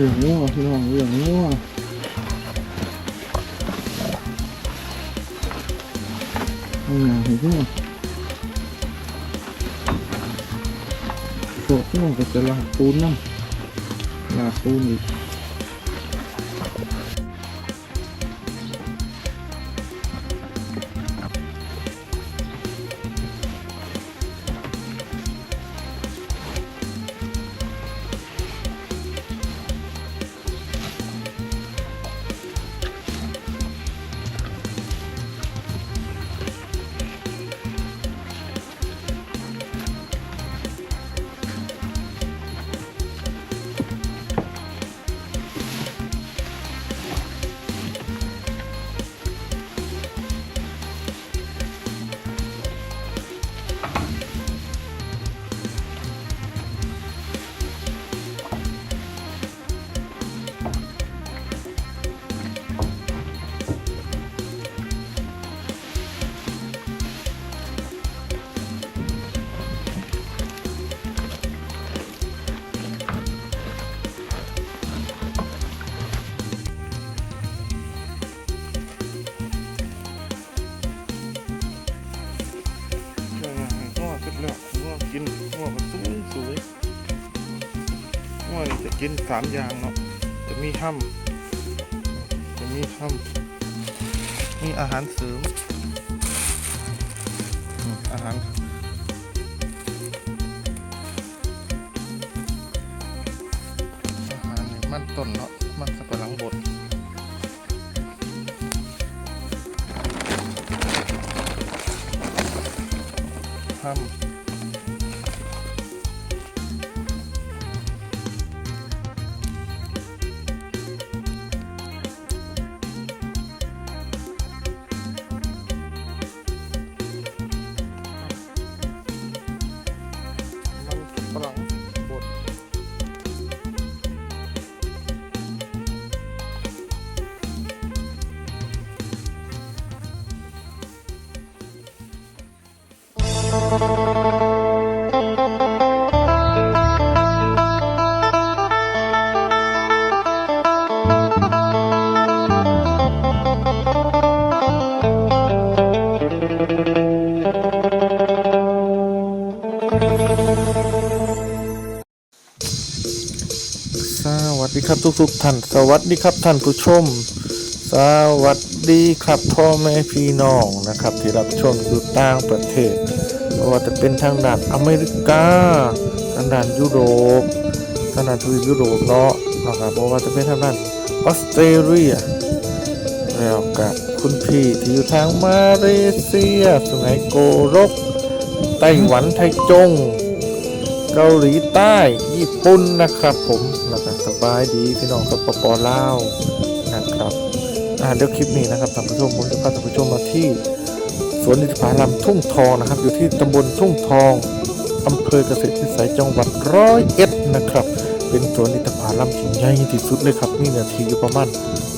เหลืองงัวพี่น้องเหลืองงัวเอาหนาเห็นพี่น้องโซ่พี่น้องก็จะลาดปูนน้ำลาดปูนอีก สามอย่างเนาะจะมีห้ำจะมีห้ำมีอาหารเสริมอาหารอาหารนี่มันต้นเนาะมันสับปะหลังบดห้ำ สวัสดีครับทุกๆท่าน สวัสดีครับท่านผู้ชม สวัสดีครับพ่อแม่พี่น้องนะครับ ที่รับชมอยู่ต่างประเทศ ว่าจะเป็นทางด้านอเมริกา ทางด้านยุโรป ทางด้านทวีปยุโรปเนาะนะครับเพราะว่าจะเป็นทางด้านออสเตรเลีย แล้วกับคุณพี่ที่อยู่ทางมาเลเซียสุไหงโกรกไต้หวันไทจง เกาหลีใต้ ญี่ปุ่นนะครับผมแล้วก็สบายดีพี่น้องสปปลาวนะครับ อ่าเดี๋ยวคลิปนี้นะครับท่านผู้ชมผมจะพาท่านผู้ชมมาที่ สวนอินทผลัมทุ่งทองนะครับ อยู่ที่ตำบลทุ่งทองอำเภอเกษตรวิสัยจังหวัดร้อยเอ็ดนะครับ เป็นสวนอินทผลัมที่ใหญ่ที่สุดเลยครับมีเนื้อที่อยู่ประมาณ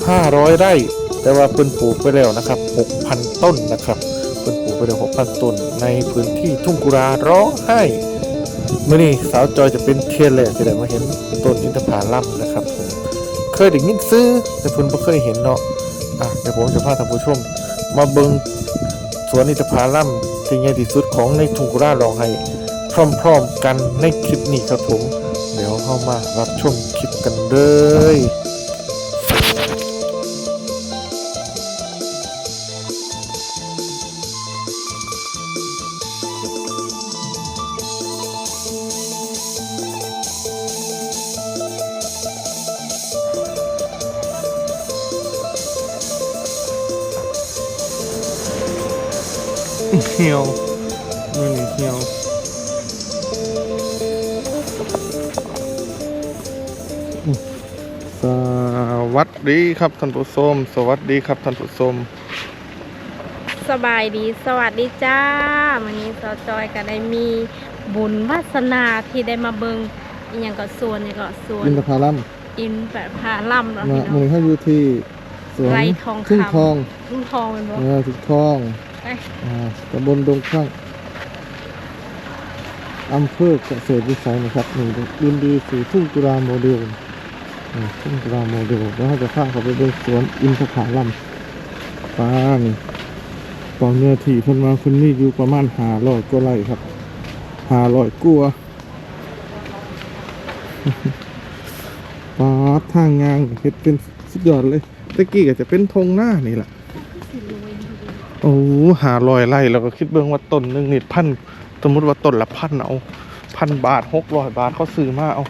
500 ไร่ แต่ว่าเพิ่นปลูกไปแล้วนะครับ 6,000 ต้นนะครับเพิ่นปลูกไปแล้ว 6,000 ต้น ในพื้นที่ทุ่งกุราร้องไห้มื่อนี้สาวจอยจะเป็นเทียนแหละที่ได้มาเห็นต้นอินทผลัมนะครับผมเคยได้ยินซื้อแต่เพิ่นบ่เคยเห็นเนาะอะเดี๋ยวผมจะพาท่านผู้ชม มาเบิ่ง วนอินทผลัมที่ใหญ่ที่สุดของในทุ่งกุราลองไห้พร้อมๆกันในคลิปนี้ครับผม เดี๋ยวเข้ามารับชมคลิปกันเลย เหี่ยวมือนี่เหี่ยวอืมสวัสดีครับท่านผู้ชมสวัสดีครับท่านผู้ชมสบายดีสวัสดีจ้าวันนี้สาวจอยก็ได้มีบุญวาสนาที่ได้มาเบิงอีหยังก็สวนนี่ก็สวนอินทผลัมอินแบบพาล่ำเนาะมาพี่มืน้อองให้อยู่ที่สวนไร่ทองทุ่งคำทองทุ่งทองเป็นบ่ เออทุ่งทอง ไปตำบลดงข้างอำเภอเกษตรวิสัยนะครับหนึ่งดินดีสู่ทุ่งกุราโมเดลอืมขึ้นกราโมเดลแล้วเราจะข้ามเขาไปดูสวนอินทผลัมป้านี่ตอนเนื้อที่พนมาคนนี้อยู่ประมาณหาร้อยกว่าไร่ครับหาร้อยกว่าป้าทางงานเฮ็ดเป็นสุดยอดเลยตะกี้ก็จะเป็นธงหน้านี่แหละ โอ้หาลอยไร่แล้วก็คิดเบื้องว่าต้นหนึ่งนี่พันสมมติว่าต้นละพันเอาพันบาทหกร้อยบาทเขาซื้อมาเอา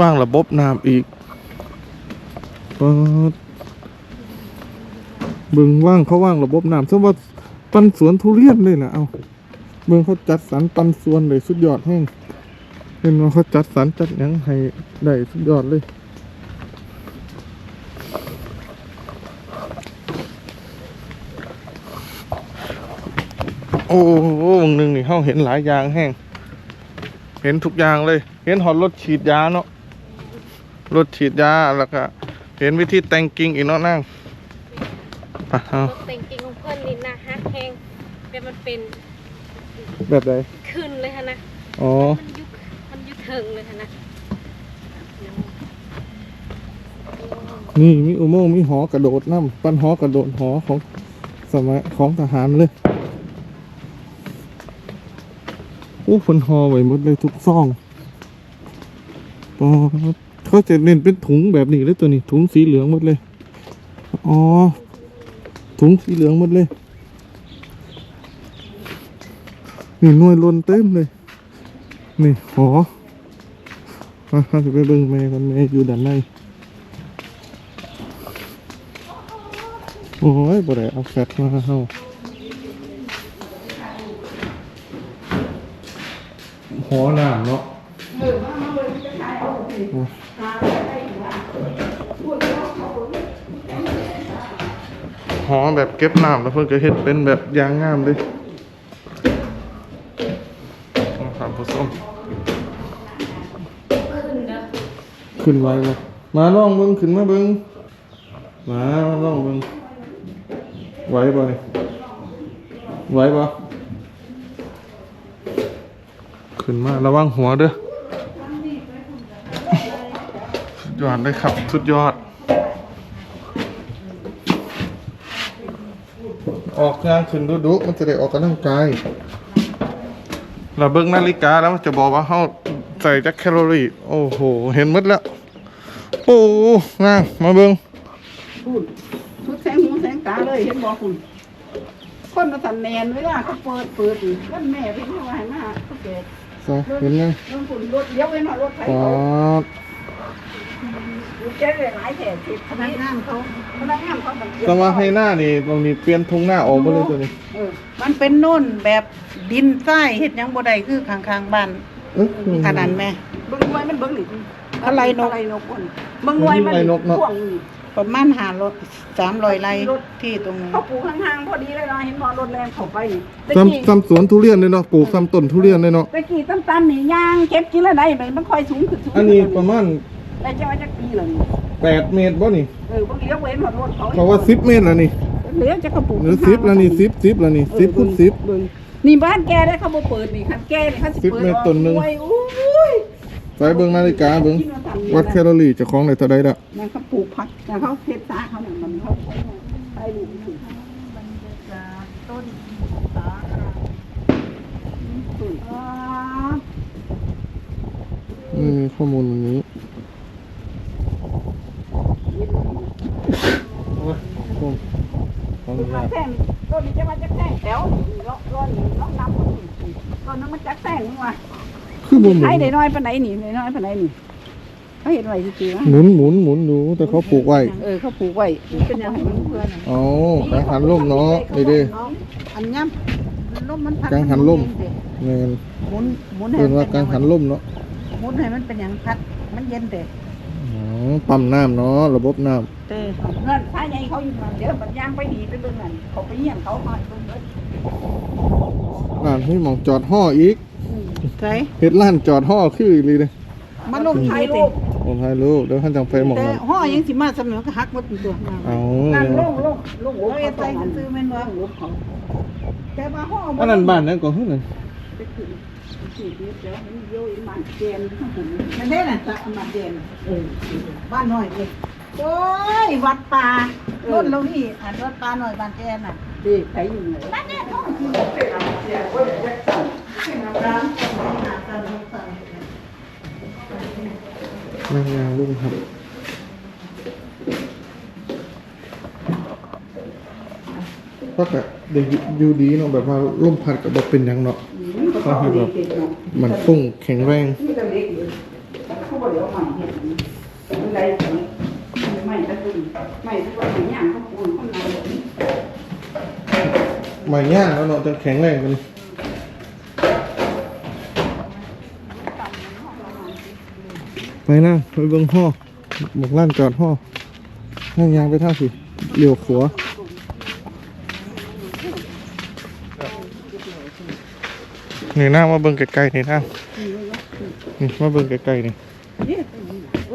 ว่างระบบน้ำอีกเปิดเบิ่งว่างเขาว่างระบบน้ำสมว่าปันสวนทุเรียนเลยนะเอาเบิ่งเขาจัดสรรปันสวนเลยสุดยอดแห้งเห็นว่าเขาจัดสรรจัดยังให้ได้สุดยอดเลย โอ้โหวงหนึ่งนี่เขาเห็นหลายอย่างแห้ง เห็นทุกอย่างเลย เห็นหอดรถฉีดยาเนาะ รถฉีดยาแล้วก็เห็นวิธีแต่งกิ่งอีกเนาะนั่งไปเอารถแต่งกิ่งของเพิ่นนี่นะฮักแห้งเป็นมันเป็นแบบไหนขึ้นเลยค่ะนะ อ๋อ มันยุคมันยุคเถิงเลยค่ะนะนี่มีอุโมงค์มีหอกระโดดน้ำปั้นหอกระโดดหอของสมัยของทหารเลยโอ้ฝนหอไว้หมดเลยทุกซองปอเขาจะเน้นเป็นถุงแบบนี้เลยตัวนี้ ถุงสีเหลืองหมดเลย อ๋อ ถุงสีเหลืองหมดเลย นี่หน่วยลนเต็มเลย นี่หอมาเราจะไปเบิ่งแม่กันแม่อยู่ด้านในโอ้ยบ่ได้เอาแฟตมาเฮา หอน้ำเนาะหอแบบเก็บน้ำแล้วเพิ่นก็เฮ็ดเป็นแบบยางงามเลยครับผู้ชมขึ้นไว้บ่มาลองเบิ่งขึ้นมาเบิ่งมาลองเบิ่งไหวบ่นี่ไหวบ่ ขึ้นมาระวังหัวเด้อสุดยอดเลยครับ สุดยอด ออกงานขึ้นดุดุมันจะได้ออกกำลังกายเราเบิ่งนาฬิกาแล้วมันจะบอกว่าเฮาใส่จักแคลอรี่ โอ้โห เห็นมดแล้ว โอ้งามมาเบิงพูดชุดแสงหูแสงตาเลยเห็นบอกคุณคนมาสันแนนเวลาเขาเปิดเปิดอีกแม่ไปที่ว่าให้มาเขาเกิด ใส่เห็นยังรถคุณรถเลี้ยวไว้หน่อยรถไฟปอเขาดเจ๊เลยหลายแถบติดพนักงานเขาพนักงานเขาบันเทิแต่ว่าให้หน้านี่ตรงนี้เปลี่ยนทงหน้าออกมาเลยตัวนี้เออมันเป็นโน่นแบบดินทรายเฮ็ดหยังบ่ได้คือข้างๆบ้านเอ๊ะขนาดแม่ เบิ่งหน่วยมันเบิ่งหนิอะไรนก อะไรนกคนเบิ่งหน่วยมันพ่วงนี่ ประมาณหารถ300ไร่ที่ตรงนี้เขาปลูกข้างๆพอดีเลยเนาะเห็นบอรถแรงเข้าไปนี่ตะซ้กี้ำซ้ำสวนทุเรียนเลยเนาะปลูกซ้ำต้นทุเรียนเลยเนาะตะกี้ตั้มๆนี่ย่างเก็บกินแล้วได้ไปมันค่อยสูงขึ้นสูงอันนี้ประมาณได้จะว่าจักปีแล้วนี่8เมตรบ่นี่เออบ่เลี้ยวเว้นหมดรถเขาเพราะว่า10เมตรแล้วนี่เหลือจะกระปลูกหรือ10แล้วนี่10 10แล้วนี่10คูณ10เบิ่งนี่บ้านแกได้เขาบ่เปิดนี่คันแกนี่คันสิสิบเปิดเมตรต้นหนึ่งโอ้ยอุ้ย ไปเบิ่งนาฬิกาเบิ่งวัดแคลอรี่เจ้าของได้เท่าใดละนั่นเขาปลูกผักแต่เขาเพชรสาเขาเนั่นมันเขาไปดูสิต้นสาต้นอ่าอืมข้อมูลวันนี้ โอ้ยผมขออนุญาตแท่งต้นนี้จะมาจากแท่งแถวร้อนร้อนร้อนน้ำหมดนี่ต้นนั้นมันจากแท่งนี่ว่ะ คือบ่หมุไอ้นได้น้อยปานไหนนี่ได้น้อยปานไหนนี่เขาเห็นไว้จริงๆนะหมุนหมุนหมุนดูแต่เขาปลูกไว้เออเขาปลูกไว้เป็นอย่างให้มันเพื่อนอ๋อกังหันลมเนาะนี่เด้อันย่ำลมมันพัดกังหันลมแม่นหมุนหมุนให้เพิ่นมันว่ากังหันลมเนาะหมุนให้มันเป็นอย่างพัดมันเย็นเด็อ๋อปั๊มน้ำเนาะระบบน้ำเต้เงินถ้าใหญ่เขาอยู่มาเดี๋ยวมันย่างไปดีไปเบิ่งนั่นเขาไปเยี่ยมเขาหน่อยเบิ่งเบิดำร้านให้มองจอดห่ออีก ใช่เฮ็ดร้านจอดห่อคืออีหลีเด้มาลงถ่าถ่ายยรูรูปปผมให้รู้เดี๋ยวท่านจังไปหมองแต่นั้นห่อยังสิมาสำเนาก็หักหมดตัวเอานั่นเดี๋ลยวงลงลงหัวเราเขาเอ็ดต้ใส่องอันซื้อแม่นว่าหัวเขาแต่ว่าห้องอันนั้นบ้านนั้นก็คือนั่นนี่เดี๋ยวมันโยอีมันเจนข้างผมมันได้น่ะตะมาเด่นเออบ้านหน่อยเองโอ้ยวัดป่าต้นเรานี่อันวัดป่าหน่อยบ้านแกน่ะดีใครอยู่ไหนบ้านแกท้องคือ แม่งยางลุงครับก็แต่เด็กอยู่ดีเนาะแบบว่าลมพัดกับแบบเป็นยังเนาะก็ให้แบบมันปุ้งแข็งแรงนี่ก็เล็กอยู่เขาบอกเดี๋ยวใหม่เห็นเป็นไม่ตะกุนไม่ตะกุนอย่างนคนนั้นใหม่ย่างแล้วเนาะจะแข็งแรงกัน ไปนะไปเบิ่งห่อบอกล้านจอดห่อนั่งยางไปท่าสิเลี้ยวขวานี่หน้ามาเบิ่งไกลๆนี่ท่านี่มาเบิ่งไกลๆนี่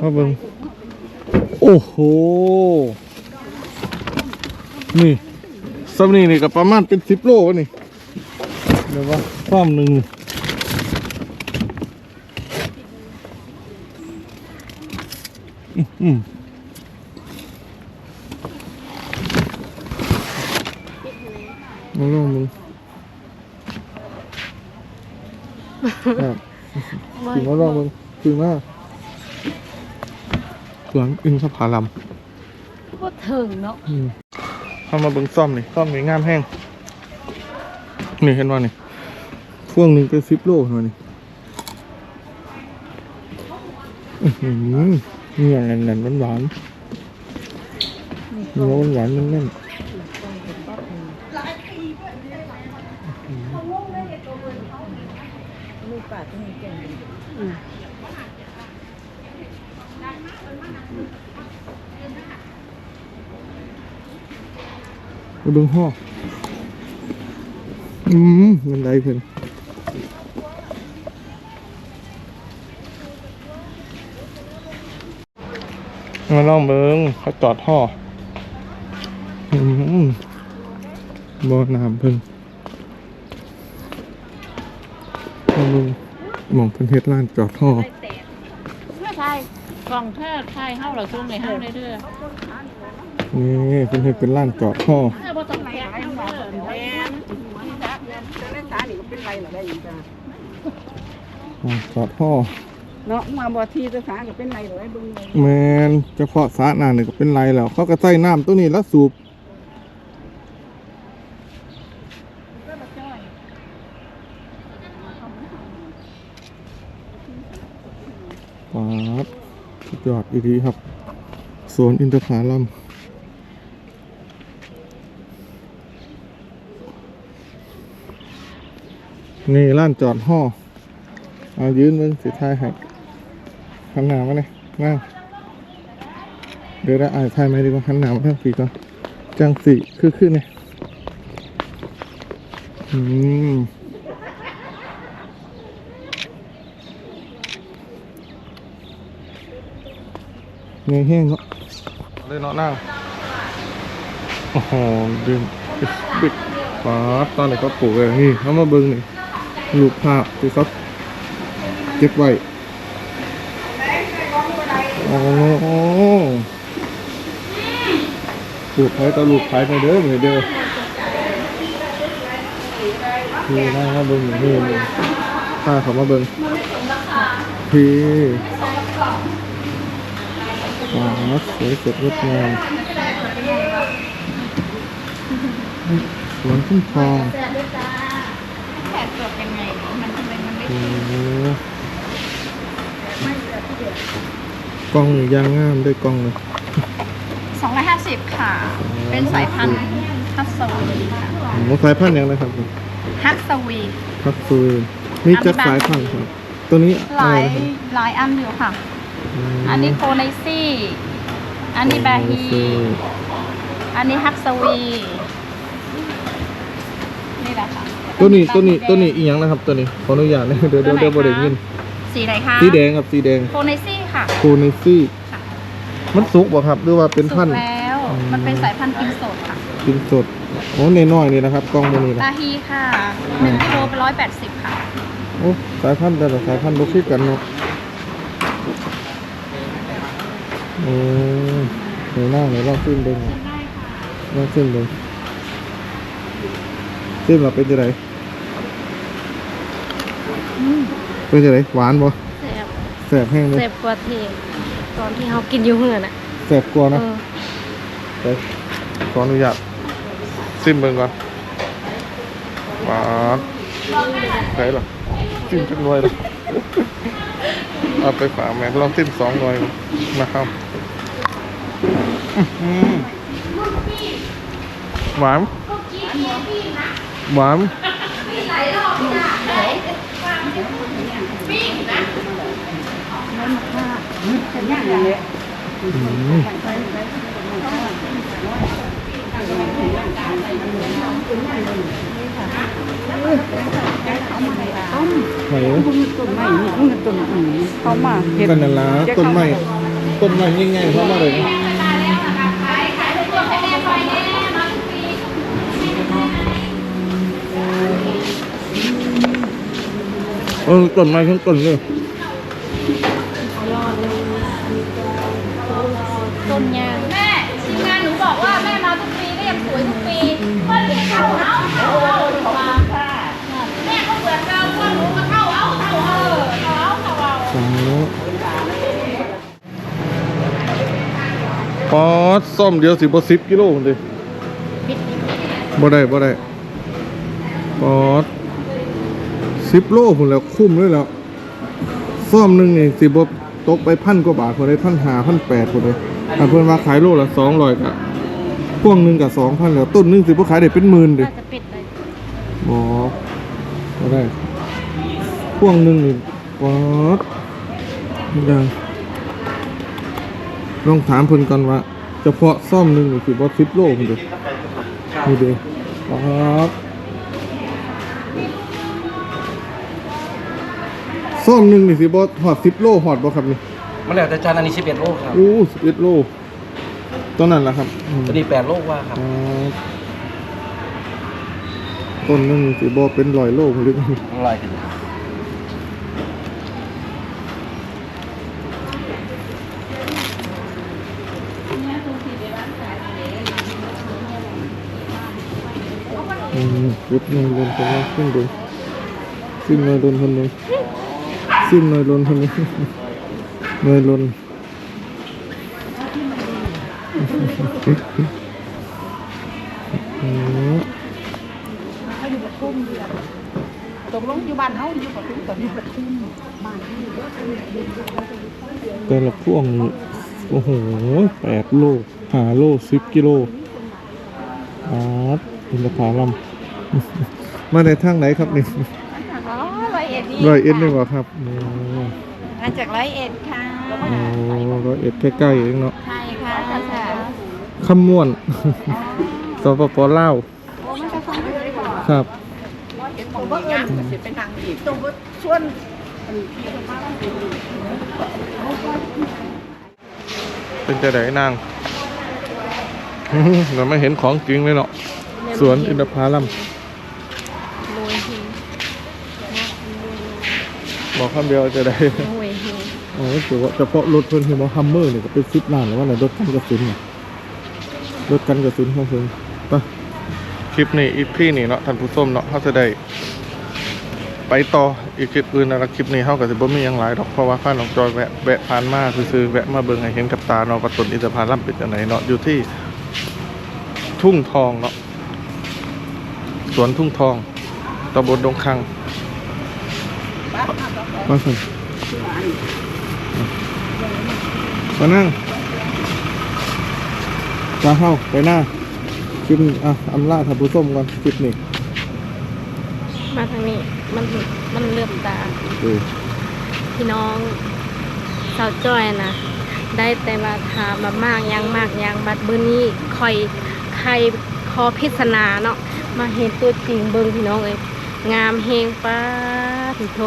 มาเบิ่งโอ้โห นี่ซัมนี่นี่ก็ประมาณเป็นสิบโลวะนี่เดี๋ยวว่าฟ้อมหนึ่ง อื้อหือมาลองมึงครับถึงมาลองมึงถึงมาสวนอินทผลัมก็ถึงเนาะอืมเข้ามาเบิ่งซ่อมนี่ซ่อมนี่งามแห้ง นี่เห็นว่านี่พ่วงหนึ่งเป็นสิบโลเห็นว่านี่อื้อ หือเนี่ยแน่นๆหวานๆเนื้อหวานๆแน่นๆไปเบิ่งห่ออืมเงินไดเพิ่น มาลองเบิ่งเขาจอดห่ออืมบ่อน้ำเพิ่นมาเบิ่งหมองเพิ่นเฮ็ดร้านจอดห่อเพื่อไทยกล่องเธอไทยเฮาเราซุ่มในห้างเรื่อยนี่เพิ่นเฮ็ดเป็นร้านจอดห่อๆเออบ่ต้องแพงเฮาเด้อแพงจะเล่นสานี่ก็เป็นไรหรอได้ยังจ้าอ่าจอดห่อ เนาะมาบ่ทีจะสาก็เป็นไรหรอได้เบิ่งเลยแมนเฉพาะสระน้ำนี่ก็เป็นไรแล้ว เขาก็ใส่น้ำตัวนี้แล้วสูบปาดสุดยอดอีดีครับสวนอินทผลัมนี่ร้านจอดห่อเอายืนมึงสิท้ายให้ ขันหนามาเนี่ยนั่งเดี๋ยวได้อ่านไทยไหมดีกว่าหันหนาวมาทางสีก่อนจังสีคือขึ้นเนี่ยอืมเงยแห้งเนาะเลยเนาะนั่งโอ้โหดึงปิดปิดป๊าดตอนไหนก็ปลูกเลยนี่เขามาเบิ้งนี่รูปภาพที่เขาเก็บไว้โอ้โห ลูกไผ่ต่อลูกไผ่มาเด้อมาเด้อพี่นั่งมาเบิ่งอยู่นี่นี่พาเขามาเบิ่งพี่ว้าวสวยสดงดงามสวนทุ่งทองแขกเกิดยังไง มันทำไมมันไม่โอ้โห กล้องนี่ยางงามด้วยกล้องเลย250 ค่ะ เป็นสายพันธุ์ฮัตสวีค่ะโอ้โหสายพันธุ์ยังไงครับฮัตสวีครับซูมีจัดสายพันธุ์ครับตัวนี้หอะไรลายนะครับหลายอันอยู่ค่ะมอันนี้โคไนซี่ อันนี้บาฮี อันนี้ฮักสวี นี่แหละค่ะ ตัวนี้ตัวนี้ตัวนี้อีกอย่างนะครับ ตัวนี้ขออนุญาตนะเดี๋ยวเดี๋ยวเดี๋ยวบริเงินสีไหนคะ สีแดงครับสีแดงโคไนซี่ ค่ะโคเนซี่ค่ะมันสุกบ่ครับหรือว่าเป็นสุพันกธุ์แล้วอืมมันเป็นสายพันธุ์กินสดค่ะกินสดโอ้เนน้อยๆนี่นะครับกล้องตัวนี้นะบาฮีค่ะหนึ่งกิโลเป็นร้อยแปดสิบค่ะอโอ้สายพันธุ์แต่ละสายพันธุ์บ่คือกันเนาะโอ้เดี๋ยวนั่งเดี๋ยวลองขึ้นเบิ่งลองขึ้นเบิ่งขึ้นมาเป็นจังไดเป็นจังไดหวานบ่ แซ่บแสบแห้งเลยแซ่บกว่าที่ตอนที่เฮากินอยู่เฮือนน่ะแสบกลัวาเอนะอไปขออนุญาตซิมเบิ่งก่อนหวานใช่หรอซิมจักหน่วยเลยเอาไปฝากแม่ลองซิมสองหน่วยนะครับอื้อหือหวานหวานเป็นอย่างนั้นแหละ อื้อหือไหนต้นไม้นี่มันต้นอืมเขามาเฮ็ดกันนั่นละต้นไม้ต้นไม้ง่ายๆเข้ามาเลยเออต้ ปอดส้มเดียวสิบสิบกิโลคนเดียวบ่ได้บ่ได้ปอดสิบโลผมแล้วคุ้มเลยแล้วซ่อมหนึ่งนี่สิบตกไปพันกว่าบาทคนเลยพันหาพันแปดคนเลยอันเพิ่นมาขายโลละสองร้อยกะพวงหนึ่งกับสองพันแล้วต้นหนึงสิบ่ขายได้เป็นหมื่นเดิน่าจะปิดเลยบ่บ่ได้พวงหนึ่งนี่ปอดได้ ลองถามเพิ่นก่อนว่าเฉพาะซ่อมหนึ่งนี่สิบ่สิบโลคนเดียวนี่เด้ปอดซ่อมหนึ่งนี่สิบอหอดสิบโลหอดบ่ครับนี่มันแล้วแต่จานอันนี้11โลครับอู้สิบเอ็ดโลต้นนั้นแหละครับอืมตัวนี้8โลกว่าครับ อ๋อต้นหนึงสิบอเป็นร้อยโลผมเรียกอร่อยขึ้นอืม ยุดหน่อยลนคนละขึ้นดูซิมหน่อยลนคนนึ่งซิมหน่อยลนคนนึงหน่อยลนตกลงอยู่บ้านเฮาอยู่ปทุมตอนนี้ปทุมบ้านที่แต่ละพวงโอ้โหแปดโลหาโลสิบกิโล ร์ตอินทผลัมมาในทางไหนครับนี่อ๋อร้อยเอ็ดนี่ร้อยเอ็ดนี่วะครับโอ้มาจากร้อยเอ็ดค่ะโหร้อยเอ็ดใกล้ๆเองเนาะใช่ค่ะใช่ค่ะคำม่วนสปปลาวครับตัวบ่เอิ้นก็สิเป็นทางอีกตัวบ่ชวนเป็นจะไหนนางเราไม่เห็นของจริงเลยเนาะ สวนอินทผลัมโรยหินบอกคำเดียวจะได้โรยหินโอ้ถือว่าเฉพาะรถเพิ่นคือว่าฮัมเมอร์นี่ก็เป็นสิบล้านแล้วว่าไหนรถกันกระสุนน่ะรถกันกระสุนของเพิ่นไปคลิปนี้อีพี่นี่เนาะท่านผู้ชมเนาะเขาจะได้ไปต่ออีกคลิปอื่นนะคลิปนี้เขาก็สิบ่มีหยังหลายดอกเพราะว่าข้าน้องจอยแวะแวะผ่านมาซื่อๆแวะมาเบิ่งให้เห็นกับตาเนาะว่าต้นอินทผลัมเป็นจังไดเนาะอยู่ที่ทุ่งทองเนาะ สวนทุ่งทองตำบลดงคังมาสิมานั่งจะเข้าไปหน้าคลิปนี้อะอำลาท่านผู้ชมก่อนคลิปนี้มาทางนี้มันมันเลื่อมตาเออพี่น้องสาวจ้อยนะได้แต่มาถามมามากยังมากยังบัดเบอร์นี้คอยใครคอพิศนาเนาะ มาเห็นตัวจริงเบิ้งพี่น้องเอ้ยงามเฮงป้าถึงโท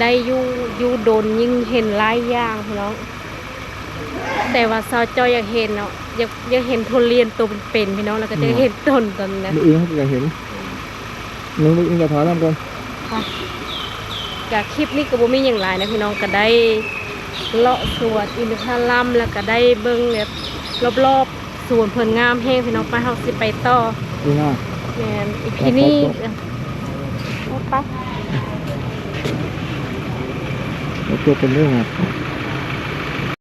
ได้ยูยูโดนยิ่งเห็นหลายอย่างพี่น้อง แต่ว่าซอจอยอยากเห็นเนาะอยากอยากเห็นทุเรียนตัวเป็นๆพี่น้องแล้วก็จะได้เห็นต้นตอนนั้นมืออื่นเขาจะเห็นนึกมืออื่นจะพาน้ำก่อนจากคลิปนี้ก็บ่มีอย่างไรนะพี่น้องก็ได้เลาะสวนอินทผลัมแล้วก็ได้เบิ้งแบบรอบๆสวนเพลินงามแห้งพี่น้องไปเฮาสิไปต่อดีมาก อีพีนี่รถปะรถตัวเป็นเรื่องครับ